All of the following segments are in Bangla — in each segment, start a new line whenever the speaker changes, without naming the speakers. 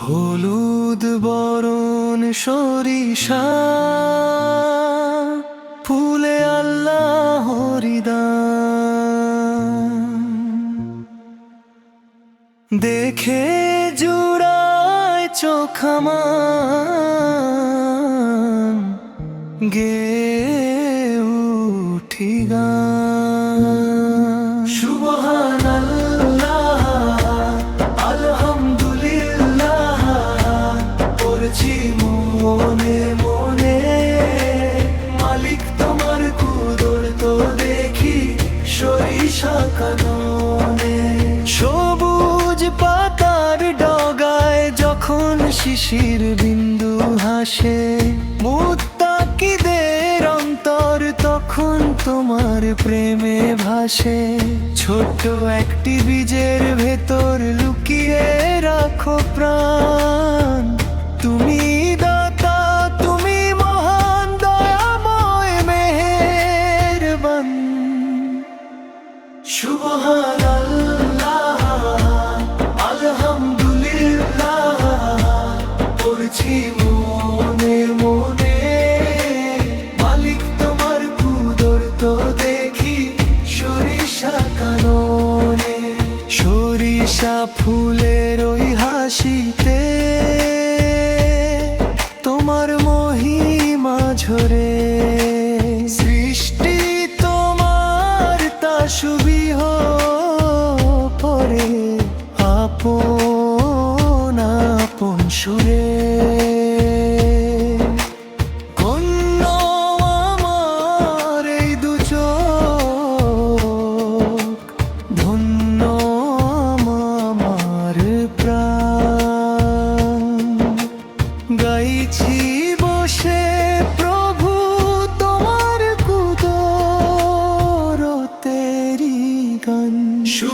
হলুদ বরণ সরিষা ফুলে আল্লাহ হরিদা দেখে জুড়ায় চোখামান গে পড়ছি মনে মালিক তোমার তো দেখি সবুজ ডগায় যখন শিশির বিন্দু হাসে মুত্তাকিদের অন্তর তখন তোমার প্রেমে ভাসে? ছোট্ট একটি বীজের ভেতর লুকিয়ে রাখো প্রাণ। তুমি দাতা, তুমি মহান, দয়াময়, মেহেরবান। সুবহানাল্লাহ আশা ফুলের ওই হাসিতে তোমার মহিমা ঝরে। সৃষ্টি তোমার তা সুবিহ পরে আপন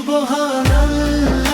সুবহানাল্লাহ